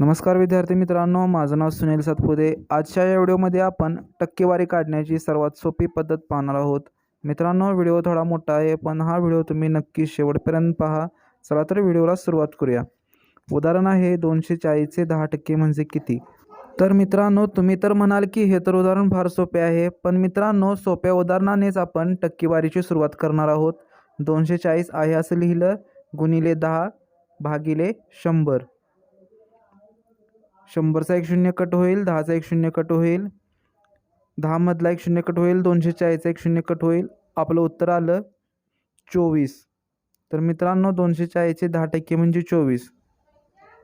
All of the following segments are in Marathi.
नमस्कार विद्यार्थी मित्रांनो माझं नाव सुनील सातपुते. आजच्या या व्हिडिओमध्ये आपण टक्केवारी काढण्याची सर्वात सोपी पद्धत पाहणार आहोत. मित्रांनो व्हिडिओ थोडा मोठा आहे पण हा व्हिडिओ तुम्ही नक्की शेवटपर्यंत पहा. चला तर व्हिडिओला सुरुवात करूया. उदाहरण आहे दोनशे चाळीसचे दहा टक्के म्हणजे किती? तर मित्रांनो तुम्ही तर म्हणाल की हे तर उदाहरण फार सोपे आहे पण मित्रांनो सोप्या उदाहरणानेच आपण टक्केवारीची सुरुवात करणार आहोत. दोनशे चाळीस आहे असं लिहिलं गुणिले दहा भागिले शंभर. शंभरचा एक शून्य कट होईल दहाचा एक शून्य कट होईल दहामधला एक शून्य कट होईल दोनशे चाळीसचा एक शून्य कट होईल. आपलं उत्तर आलं चोवीस. तर मित्रांनो दोनशे चाळीसचे दहा टक्के म्हणजे चोवीस.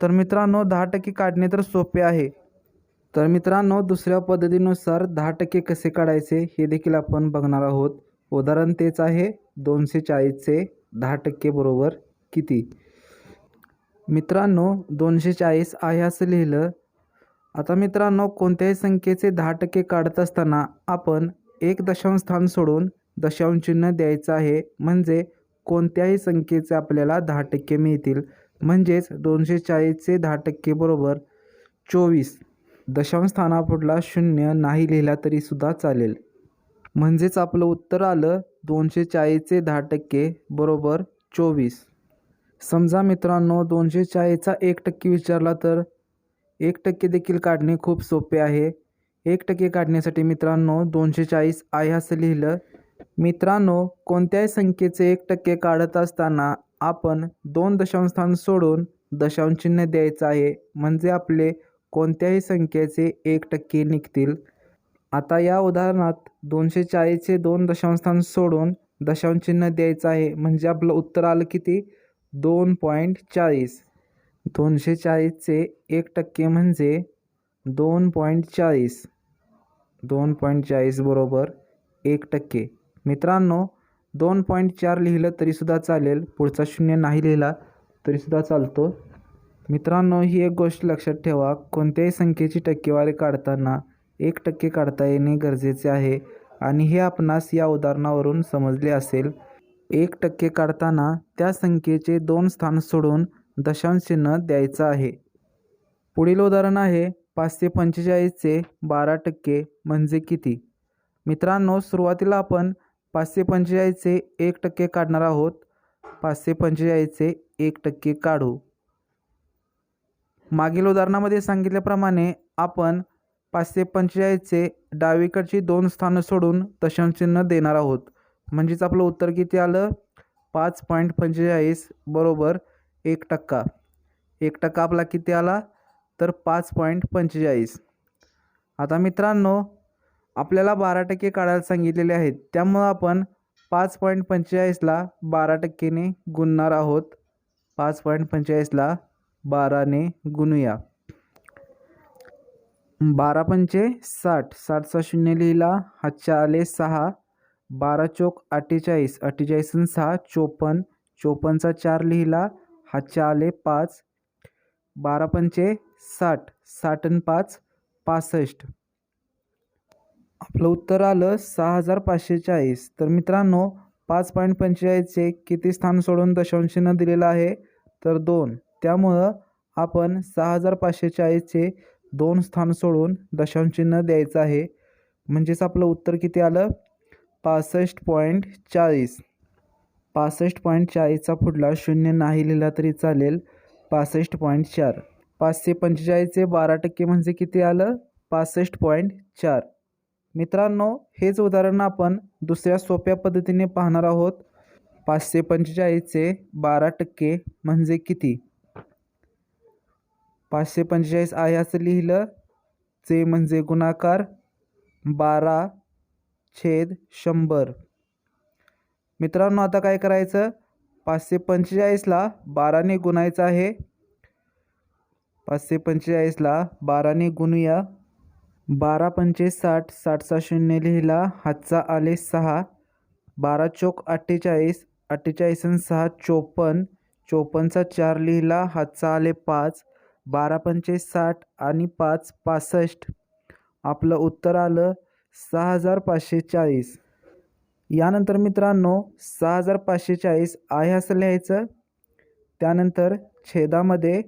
तर मित्रांनो दहा टक्के काढणे तर सोपे आहे. तर मित्रांनो दुसऱ्या पद्धतीनुसार दहा टक्के कसे काढायचे हे देखील आपण बघणार आहोत. उदाहरण तेच आहे दोनशे चाळीसचे दहा टक्के बरोबर किती? मित्रांनो दोनशे चाळीस आहे असं लिहिलं. आता मित्रांनो कोणत्याही संख्येचे दहा टक्के काढत असताना आपण एक दशांश स्थान सोडून दशांश चिन्ह द्यायचं आहे. म्हणजे कोणत्याही संख्येचे आपल्याला दहा टक्के मिळतील. म्हणजेच दोनशे चाळीसचे दहा टक्के बरोबर चोवीस. दशांश स्थानापुढला शून्य नाही लिहिला तरीसुद्धा चालेल. म्हणजेच आपलं उत्तर आलं दोनशे चाळीसचे दहा टक्के बरोबर चोवीस. समजा मित्रांनो दोनशे चाळीसचा एक टक्के विचारला तर एक टक्के देखील काढणे खूप सोपे आहे. एक टक्के काढण्यासाठी मित्रांनो दोनशे चाळीस आहे असं लिहिलं. मित्रांनो कोणत्याही संख्येचे एक टक्के काढत असताना आपण दोन दशांशस्थान सोडून दशांश चिन्ह द्यायचं आहे. म्हणजे आपले कोणत्याही संख्येचे एक टक्के निघतील. आता या उदाहरणात दोनशे चाळीसचे दोन दशांशस्थान सोडून दशांश चिन्ह द्यायचं आहे. म्हणजे आपलं उत्तर आलं किती? दोन पॉईंट चाळीस. दोनशे चाळीसचे एक टक्के म्हणजे दोन पॉईंट चाळीस. दोन पॉईंट चाळीस बरोबर एक टक्के. मित्रांनो दोन पॉईंट चार लिहिलं तरीसुद्धा चालेल. पुढचा शून्य नाही लिहिला तरीसुद्धा चालतो. मित्रांनो ही एक गोष्ट लक्षात ठेवा. कोणत्याही संख्येची टक्केवारी काढताना एक टक्के काढता येणे गरजेचे आहे. आणि हे आपणास या उदाहरणावरून समजले असेल. एक टक्के काढताना त्या संख्येचे दोन स्थान सोडून दशांश चिन्ह द्यायचं आहे. पुढील उदाहरण आहे पाचशे पंचेचाळीसचे बारा टक्के म्हणजे किती? मित्रांनो सुरुवातीला आपण पाचशे पंचेचाळीसचे एक टक्के काढणार आहोत. पाचशे पंचेचाळीसचे एक टक्के काढू. मागील उदाहरणामध्ये सांगितल्याप्रमाणे आपण पाचशे पंचेचाळीसचे डावीकडची दोन स्थानं सोडून दशांश चिन्ह देणार आहोत. म्हणजेच आपलं उत्तर किती आलं? पाच पॉईंट पंचेचाळीस बरोबर एक टक्का. एक टक्का आपला किती आला? तर पाच पॉईंट पंचेचाळीस. आता मित्रांनो आपल्याला बारा टक्के काढायला सांगितलेले आहेत. त्यामुळं आपण पाच पॉईंट पंचेचाळीसला बारा टक्केने गुणणार आहोत. पाच पॉईंट पंचेचाळीसला बाराने गुणूया. बारा पंचे साठ साठचा शून्य लिहिला हातच्या आले सहा बारा चोक अठ्ठेचाळीस अठ्ठेचाळीस सहा चोपन्न चोपन्नचा चार लिहिला हातचे आले पाच. बारा पंचे साठ साठ आणि पाच पासष्ट. आपलं उत्तर आलं सहा हजार पाचशे चाळीस. तर मित्रांनो पाच पॉईंट पंचेचाळीसचे किती स्थान सोडून दशांशीनं दिलेलं आहे? तर दोन. त्यामुळं आपण सहा हजार पाचशे चाळीसचे दोन स्थान सोडून दशांशीनं द्यायचं आहे. म्हणजेच आपलं उत्तर किती आलं? पासष्ट पॉईंट चाळीस. पासष्ट पॉईंट चाळीसचा पुढला शून्य नाही लिहिला तरी चालेल. पासष्ट पॉईंट चार. पाचशे पंचेचाळीसचे बारा टक्के म्हणजे किती आलं? पासष्ट पॉईंट चार. मित्रांनो हेच उदाहरण आपण दुसऱ्या सोप्या पद्धतीने पाहणार आहोत. पाचशे पंचेचाळीसचे बारा टक्के म्हणजे किती? पाचशे पंचेचाळीस आहे असं लिहिलं. चे म्हणजे गुणाकार बारा छेद शंभर. मित्रांनो आता काय करायचं? पाचशे पंचेचाळीसला बाराने गुणायचं आहे. पाचशे पंचेचाळीसला बाराने गुणूया. बारा पंचे साठ साठचा शून्य लिहिला. हातचा आले सहा. बारा चोक अठ्ठेचाळीस अठ्ठेचाळीस आणि सहा चोपन्न. चोपन्नचा चार लिहिला. हातचा आले पाच. बारा पंचे साठ आणि पाच पासष्ट. आपलं उत्तर आलं. सहा हजार पाचशे चाळीस. यानंतर मित्रांनो सहा हजार पाचशे चाळीस आहे असं लिहायचं. त्यानंतर छेदामध्ये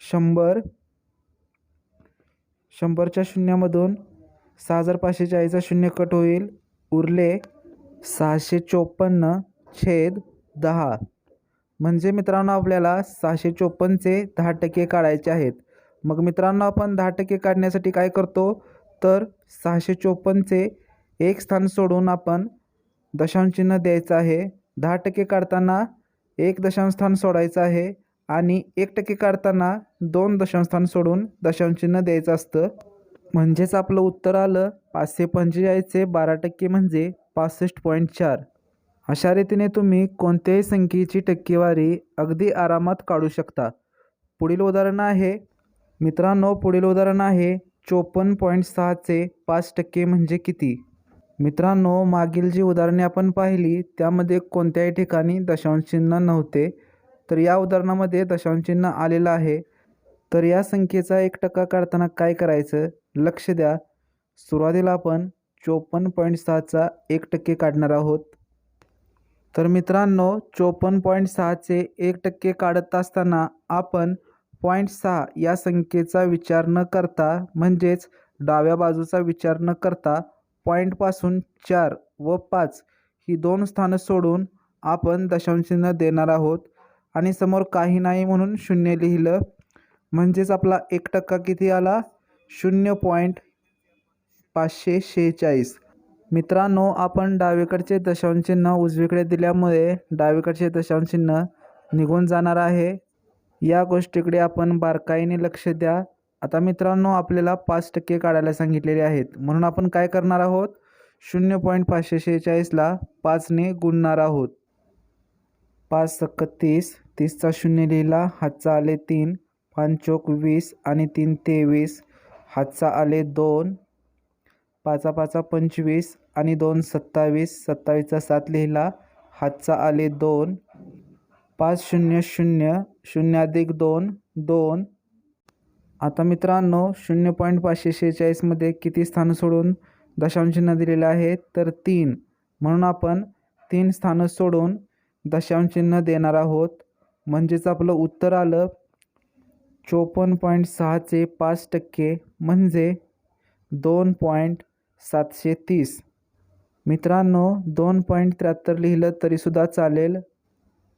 शंभर शंभरच्या शून्यामधून सहा हजार पाचशे चाळीसचा शून्य कट होईल. उरले सहाशे चोपन्न छेद दहा. म्हणजे मित्रांनो आपल्याला सहाशे चोपन्नचे दहा टक्के काढायचे आहेत. मग मित्रांनो आपण दहा टक्के काढण्यासाठी काय करतो? तर सहाशे चोपन्नचे एक स्थान सोडून आपण दशांश चिन्ह द्यायचं आहे. दहा टक्के काढताना एक दशांश स्थान सोडायचं आहे आणि एक टक्के काढताना दोन दशांश स्थान सोडून दशांश चिन्ह द्यायचं असतं. म्हणजेच आपलं उत्तर आलं पाचशे पंचेचाळीसचे बारा टक्के म्हणजे पासष्ट पॉईंट चार. अशा रीतीने तुम्ही कोणत्याही संख्येची टक्केवारी अगदी आरामात काढू शकता. पुढील उदाहरण आहे मित्रांनो पुढील उदाहरण आहे चोपन्न पॉईंट सहाचे पाच टक्के म्हणजे किती? मित्रांनो मागील जी उदाहरणे आपण पाहिली त्यामध्ये कोणत्याही ठिकाणी दशांश चिन्ह नव्हते. तर या उदाहरणामध्ये दशांशचिन्ह आलेलं आहे. तर या संख्येचा एक टक्का काढताना काय करायचं? लक्ष द्या. सुरुवातीला आपण चोपन्न पॉईंट सहाचा एक टक्के काढणार आहोत. तर मित्रांनो चोपन्न पॉईंट सहाचे एक टक्के काढत असताना आपण पॉईंट सहा या संख्येचा विचार न करता म्हणजेच डाव्या बाजूचा विचार न करता पॉईंटपासून चार व पाच ही दोन स्थानं सोडून आपण दशांशचिन्ह देणार आहोत. आणि समोर काही नाही म्हणून शून्य लिहिलं. म्हणजेच आपला एक टक्का किती आला? शून्य पॉईंट पाचशे शेहेचाळीस. मित्रांनो आपण डावीकडचे दशांशचिन्ह उजवीकडे दिल्यामुळे डावीकडचे दशांशचिन्ह निघून जाणार आहे. या गोष्टीकडे आपण बारकाईने लक्ष द्या. आता मित्रांनो आपल्याला पाच टक्के काढायला सांगितलेले आहेत. म्हणून आपण काय करणार आहोत? शून्य पॉईंट पाचशे शेहेचाळीसला पाचने गुणणार आहोत. पाच सक्क तीस तीसचा शून्य लिहिला हातचा आले तीन पाच चोक वीस आणि तीन तेवीस हातचा आले दोन पाचा पाचा पंचवीस आणि दोन सत्तावीस सत्तावीसचा सात लिहिला हातचा आले दोन पाच शून्य शून्य शून्य अधिक दोन दोन. आता मित्रांनो शून्य पॉईंट पाचशे शेहेचाळीसमध्ये किती स्थानं सोडून दशांशचिन्ह दिलेलं आहे? तर तीन. म्हणून आपण तीन स्थानं सोडून दशांशचिन्ह देणार आहोत. म्हणजेच आपलं उत्तर आलं चोपन्न पॉईंट सहाचे पाच टक्के म्हणजे दोन पॉईंट सातशे तीस. मित्रांनो दोन पॉईंट त्र्याहत्तर लिहिलं तरीसुद्धा चालेल.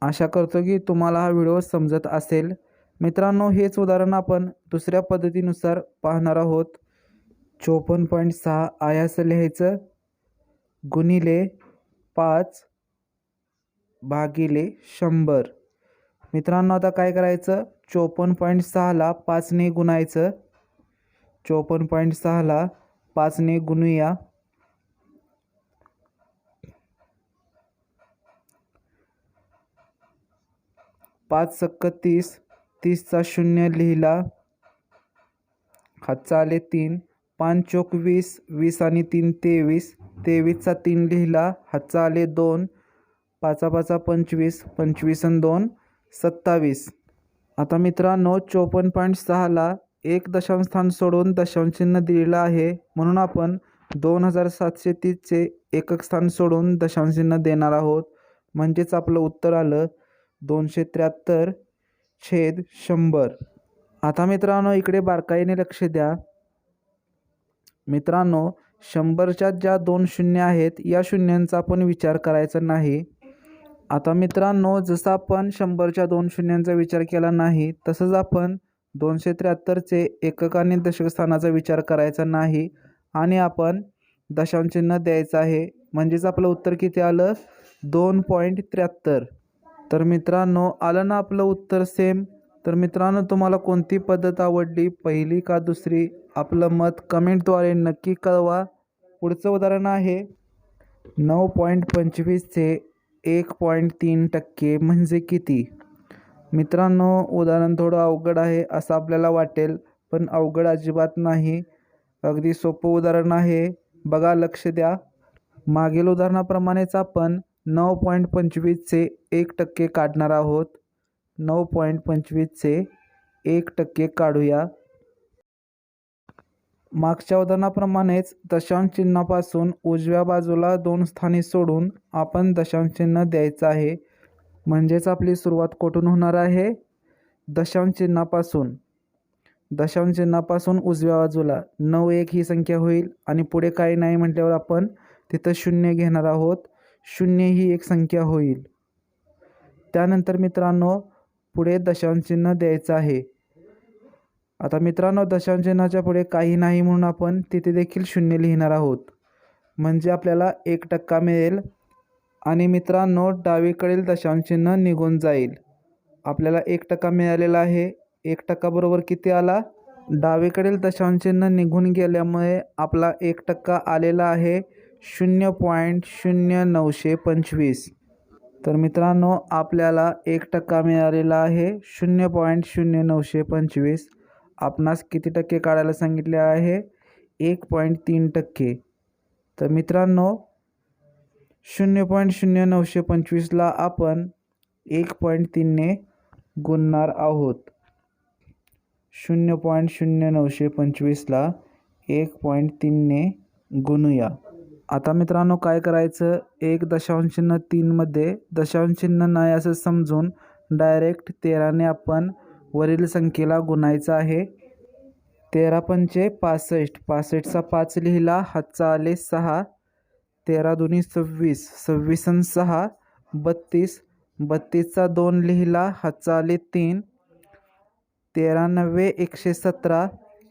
आशा करतो की तुम्हाला हा व्हिडिओ समजत असेल. मित्रांनो हेच उदाहरण आपण दुसऱ्या पद्धतीनुसार पाहणार आहोत. चोपन्न पॉईंट सहा आयास लिहायचं. गुणिले पाच भागिले शंभर. मित्रांनो आता काय करायचं? चोपन्न पॉईंट सहाला पाचने गुणायचं. चोपन्न पॉईंट सहाला पाचने गुणूया. पाच सक्क तीस तीसचा शून्य लिहिला. हातचा आले तीन पाच चोक वीस वीस आणि तीन तेवीस तेवीसचा तीन लिहिला. हातचा आले दोन पाचा पाचा पंचवीस पंचवीस आणि दोन सत्तावीस. आता मित्रांनो चोपन्न पॉईंट सहाला एक दशांश स्थान सोडून दशांश चिन्ह दिलेलं आहे. म्हणून आपण दोन हजार सातशे तीसचे एकक स्थान सोडून दशांश चिन्ह देणार आहोत. म्हणजेच आपलं उत्तर आलं. दोनशे त्र्याहत्तर छेद शंभर. आता मित्रांनो इकडे बारकाईने लक्ष द्या. मित्रांनो शंभरच्या ज्या दोन शून्य आहेत या शून्यांचा आपण विचार करायचा नाही. आता मित्रांनो जसं आपण शंभरच्या दोन शून्यांचा विचार केला नाही तसंच आपण दोनशे त्र्याहत्तरचे एकक आणि दशकस्थानाचा विचार करायचा नाही आणि आपण दशांचिन्ह द्यायचं आहे. म्हणजेच आपलं उत्तर किती आलं? दोन पॉईंट त्र्याहत्तर. तर मित्रांनो आलं ना आपलं उत्तर सेम? तर मित्रांनो तुम्हाला कोणती पद्धत आवडली? पहिली का दुसरी? आपलं मत कमेंटद्वारे नक्की कळवा. पुढचं उदाहरण आहे नऊ पॉईंट पंचवीसचे एक पॉईंट तीन टक्के म्हणजे किती? मित्रांनो उदाहरण थोडं अवघड आहे असं आपल्याला वाटेल पण अवघड अजिबात नाही. अगदी सोपं उदाहरण आहे. बघा लक्ष द्या. मागील उदाहरणाप्रमाणेच आपण नऊ पॉईंट पंचवीसचे एक टक्के काढणार आहोत. नऊ पॉईंट पंचवीसचे एक टक्के काढूया. मागच्या उदाहरणाप्रमाणेच दशांश चिन्हापासून उजव्या बाजूला दोन स्थाने सोडून आपण दशांश चिन्ह द्यायचं आहे. म्हणजेच आपली सुरुवात कुठून होणार आहे? दशांश चिन्हापासून. दशांश चिन्हापासून उजव्या बाजूला. नऊ एक ही संख्या होईल आणि पुढे काही नाही म्हटल्यावर आपण तिथं शून्य घेणार आहोत. शून्य ही एक संख्या होईल. त्यानंतर मित्रांनो पुढे दशांचिन्ह द्यायचं आहे. आता मित्रांनो दशांचिन्हाच्या पुढे काही नाही म्हणून आपण तिथे देखील शून्य लिहिणार आहोत. म्हणजे आपल्याला एक टक्का मिळेल आणि मित्रांनो डावीकडील दशांचिन्ह निघून जाईल. आपल्याला एक टक्का मिळालेला आहे. एक टक्का बरोबर किती आला? डावीकडील दशांचिन्ह निघून गेल्यामुळे आपला एक टक्का आलेला आहे. शून्य पॉईंट शून्य नऊशे पंचवीस. तर मित्रांनो आपल्याला एक टक्का मिळालेला आहे. शून्य पॉईंट शून्य नऊशे पंचवीस. आपणास किती टक्के काढायला सांगितले आहे? एक पॉईंट तीन टक्के. तर मित्रांनो शून्य पॉईंट शून्य नऊशे पंचवीसला आपण एक पॉईंट तीनने गुणणार आहोत. शून्य पॉईंट शून्य नऊशे पंचवीसला एक पॉईंट तीनने गुणूया. आता मित्रांनो काय करायचं? एक दशांश चिन्ह तीनमध्ये दशांश चिन्ह नाही असं समजून डायरेक्ट तेराने आपण वरील संख्येला गुणायचं आहे. तेरा पंचे पासष्ट पासष्टचा पाच लिहिला हातचा आले सहा तेरा दोन्ही सव्वीस सव्वीस आणि सहा बत्तीस बत्तीसचा दोन लिहिला हातचा आले तीन तेरा नव्वे एकशे सतरा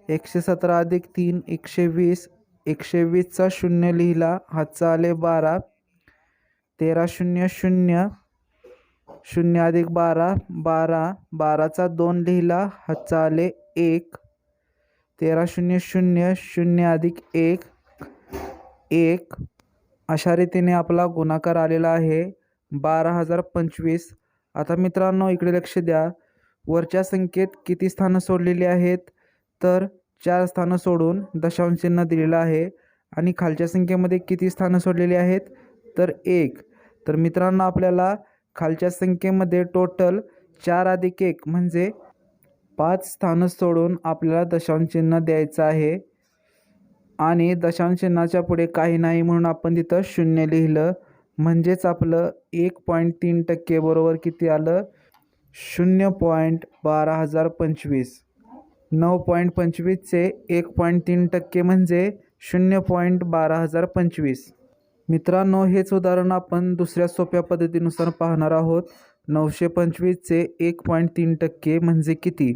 एकशे सतरा अधिक तीन एकशे वीस एकशे वीसचा शून्य लिहिला. हातचा आले बारा. तेरा शून्य शून्य. शून्य अधिक बारा बारा. बाराचा दोन लिहिला. हातचा आले एक. तेरा शून्य शून्य शून्य अधिक एक. एक. अशा रीतीने आपला गुणाकार आलेला आहे. बारा हजार पंचवीस. आता मित्रांनो इकडे लक्ष द्या. वरच्या संख्येत किती स्थानं सोडलेली आहेत? तर चार स्थानं सोडून दशांश चिन्ह दिलेलं आहे. आणि खालच्या संख्येमध्ये किती स्थानं सोडलेली आहेत? तर एक. तर मित्रांनो आपल्याला खालच्या संख्येमध्ये टोटल चार अधिक एक म्हणजे पाच स्थानं सोडून आपल्याला दशांश चिन्ह द्यायचं आहे. आणि दशांश चिन्हाच्या पुढे काही नाही म्हणून आपण तिथं शून्य लिहिलं. म्हणजेच आपलं एक पॉईंट तीन टक्के बरोबर किती आलं? शून्य पॉईंट बारा हजार पंचवीस. नऊ पॉईंट पंचवीसचे एक पॉईंट तीन टक्के म्हणजे शून्य पॉईंट बारा हजार पंचवीस. मित्रांनो हेच उदाहरण आपण दुसऱ्या सोप्या पद्धतीनुसार पाहणार आहोत. नऊशे पंचवीसचे एक पॉईंट तीन टक्के म्हणजे किती?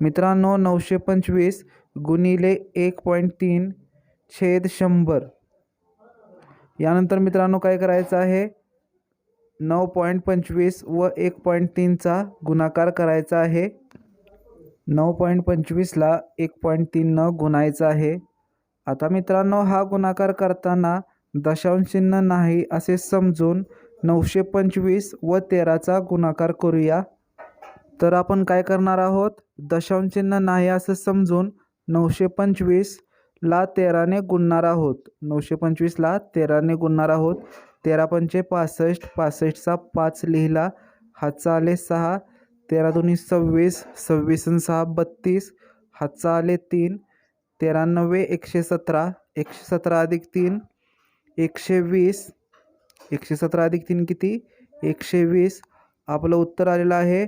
मित्रांनो नऊशे पंचवीस गुणिले एक पॉईंट तीन छेद शंभर. यानंतर मित्रांनो काय करायचं आहे? नऊ पॉईंट पंचवीस व एक पॉईंट तीनचा गुणाकार करायचा आहे. नऊ पॉईंट पंचवीसला एक पॉईंट तीननं गुणायचं आहे. आता मित्रांनो हा गुणाकार करताना दशांश चिन्ह नाही असे समजून नऊशे पंचवीस व तेराचा गुणाकार करूया. तर आपण काय करणार आहोत? दशांश चिन्ह नाही असं समजून नऊशे पंचवीसला तेराने गुणणार आहोत. नऊशे पंचवीसला तेराने गुणणार आहोत. तेरा पंचे पासष्ट पासष्टचा पाच लिहिला. हातचा आले सहा तेरा दोन्ही सव्वीस सव्वीस आणि सहा बत्तीस. हातचा आले तीन. तेरानवे एकशे सतरा. एकशे सतरा अधिक तीन एकशे वीस. एकशे सतरा अधिक तीन किती? एकशे वीस. आपलं उत्तर आलेलं आहे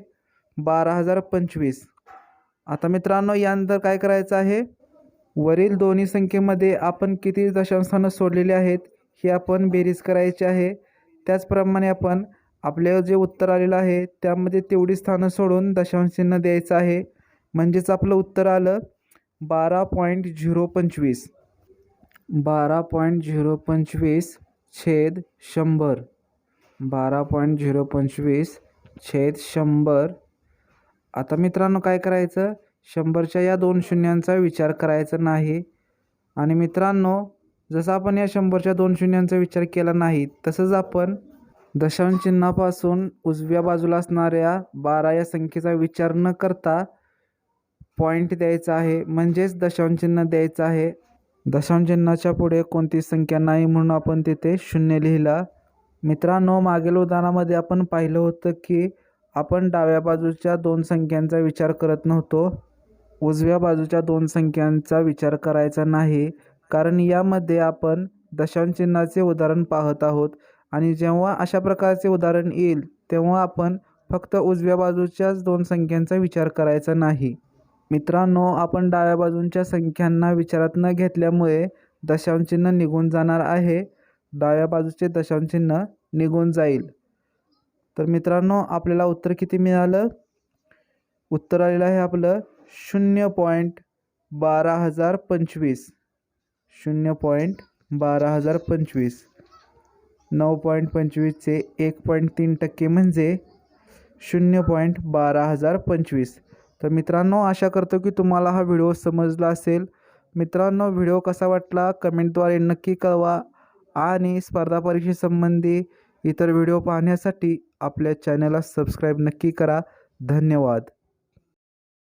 बारा हजार पंचवीस. आता मित्रांनो यानंतर काय करायचं आहे? वरील दोन्ही संख्येमध्ये आपण किती दशांशानं सोडलेले आहेत हे आपण बेरीज करायची आहे. त्याचप्रमाणे आपण आपलं जे उत्तर आलेलं आहे त्यामध्ये तेवढी स्थानं सोडून दशांश चिन्ह द्यायचं आहे. म्हणजेच आपलं उत्तर आलं बारा पॉईंट झिरो पंचवीस. बारा पॉईंट झिरो पंचवीस छेद शंभर. बारा पॉईंट झिरो पंचवीस छेद शंभर. आता मित्रांनो काय करायचं? शंभरच्या या दोन शून्यांचा विचार करायचा नाही. आणि मित्रांनो जसं आपण या शंभरच्या दोन शून्यांचा विचार केला नाही तसंच आपण दशांश चिन्हापासून उजव्या बाजूला असणाऱ्या बारा या संख्येचा विचार न करता पॉईंट द्यायचा आहे. म्हणजेच दशांश चिन्ह द्यायचं आहे. दशांश चिन्हाच्या पुढे कोणतीच संख्या नाही म्हणून आपण तिथे शून्य लिहिला. मित्रांनो मागील उदाहरणामध्ये आपण पाहिलं होतं की आपण डाव्या बाजूच्या दोन संख्यांचा विचार करत नव्हतो. उजव्या बाजूच्या दोन संख्यांचा विचार करायचा नाही. कारण यामध्ये आपण दशांश चिन्हाचे उदाहरण पाहत आहोत. आणि जेव्हा अशा प्रकारचे उदाहरण येईल तेव्हा आपण फक्त उजव्या बाजूच्याच दोन संख्यांचा विचार करायचा नाही. मित्रांनो आपण डाव्या बाजूंच्या संख्यांना विचारात न घेतल्यामुळे दशांशचिन्ह निघून जाणार आहे. डाव्या बाजूचे दशांशचिन्ह निघून जाईल. तर मित्रांनो आपल्याला उत्तर किती मिळालं? उत्तर आलेलं आहे आपलं शून्य पॉईंट बारा हजार पंचवीस. शून्य पॉईंट बारा हजार पंचवीस. नऊ पॉईंट पंचवीसचे एक पॉईंट तीन टक्के म्हणजे शून्य पॉईंट बारा हजार पंचवीस. तर मित्रांनो आशा करतो की तुम्हाला हा व्हिडिओ समजला असेल. मित्रांनो व्हिडिओ कसा वाटला कमेंटद्वारे नक्की कळवा आणि स्पर्धा परीक्षेसंबंधी इतर व्हिडिओ पाहण्यासाठी आपल्या चॅनलला सबस्क्राईब नक्की करा. धन्यवाद.